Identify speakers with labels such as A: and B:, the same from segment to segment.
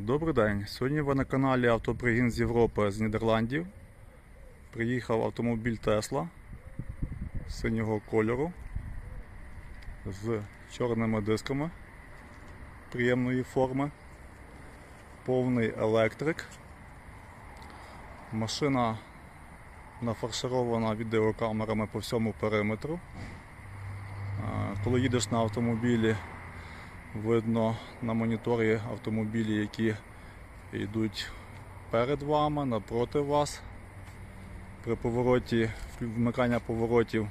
A: Добрий день. Сьогодні ви на каналі Автопригін з Європи з Нідерландів. Приїхав автомобіль Тесла синього кольору з чорними дисками приємної форми. Повний електрик. Машина нафарширована відеокамерами по всьому периметру. Коли їдеш на автомобілі, Видно на моніторі автомобілі, які йдуть перед вами, напроти вас. При повороті, вмикання поворотів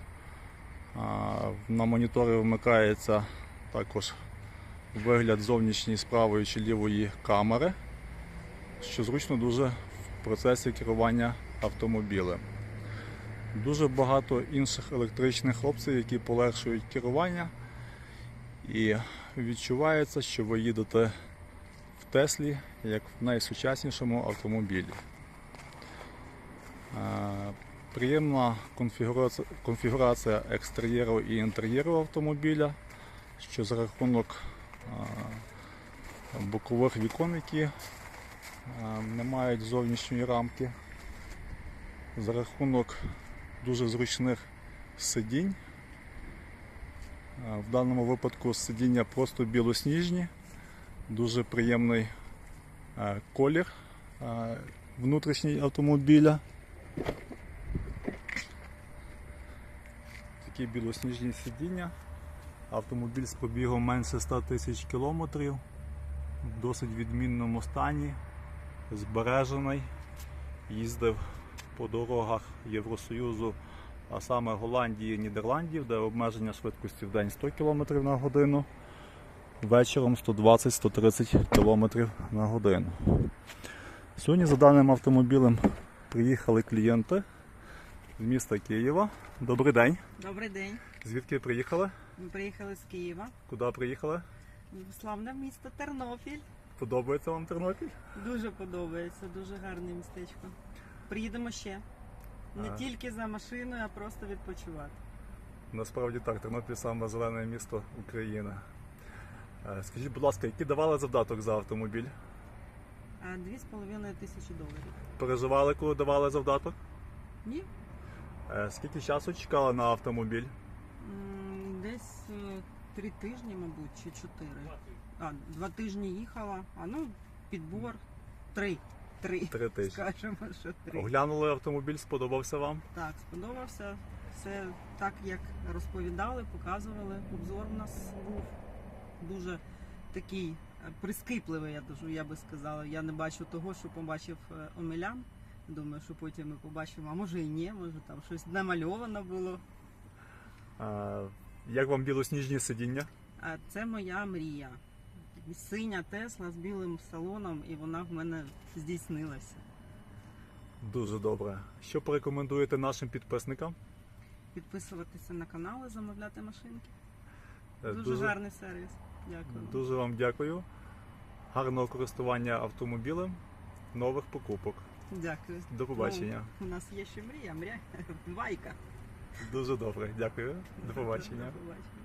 A: на моніторі вмикається також вигляд зовнішньої з правої чи лівої камери, що зручно дуже в процесі керування автомобілем. Дуже багато інших електричних опцій, які полегшують керування. І відчувається, що ви їдете в Теслі як в найсучаснішому автомобілі. Приємна конфігурація, екстер'єру і інтер'єру автомобіля, що за рахунок бокових вікон, які не мають зовнішньої рамки, за рахунок дуже зручних сидінь. Е, В даному випадку сидіння просто білосніжні, дуже приємний е, колір е, внутрішній автомобіля. Такі білосніжні сидіння. Автомобіль з пробігом менше 100 тисяч кілометрів, в досить відмінному стані, збережений, їздив по дорогах Євросоюзу а саме Голландії і Нідерландів, де обмеження швидкості в день 100 км на годину, вечором 120-130 км на годину. Сьогодні за даним автомобілем приїхали клієнти з міста Києва. Добрий день.
B: Добрий день.
A: Звідки приїхали?
B: Ми приїхали з Києва.
A: Куди приїхали?
B: Славне місто Тернопіль.
A: Подобається вам Тернопіль?
B: Дуже подобається, дуже гарне містечко. Приїдемо ще. Не тільки за машиною, а просто відпочивати.
A: Насправді так, Тернопіль саме зелене місто України. Е, Скажіть, будь ласка, який давали завдаток за автомобіль?
B: А 2,5 тисячі доларів.
A: Переживали, коли давали завдаток?
B: Ні?
A: Е, Скільки часу чекали на автомобіль?
B: Десь е, три тижні, мабуть, чи чотири. А, два тижні їхала, а ну, підбор. Три. Три.
A: Три тижні.
B: Скажемо, що три.
A: Оглянули автомобіль, сподобався вам?
B: Так, сподобався. Все так, як розповідали, показували. Обзор у нас був дуже такий е, прискіпливий, я дуже я би сказала. Я не бачу того, що побачив е, Омелян. Думаю, що потім ми побачимо, а може і ні, може там щось намальовано було.
A: Е, Як вам білосніжні сидіння?
B: А це моя мрія. Синя Тесла з білим салоном, і вона в мене здійснилася.
A: Дуже добре. Що порекомендуєте нашим підписникам?
B: Підписуватися на канал і замовляти машинки.
A: Е,
B: Дуже, гарний сервіс. Дякую.
A: дуже вам дякую. Гарного користування автомобілем, нових покупок.
B: Дякую.
A: До побачення.
B: Ну, у нас є ще мрія, мрія. Вайка.
A: Дуже добре. Дякую. До побачення.
B: До побачення.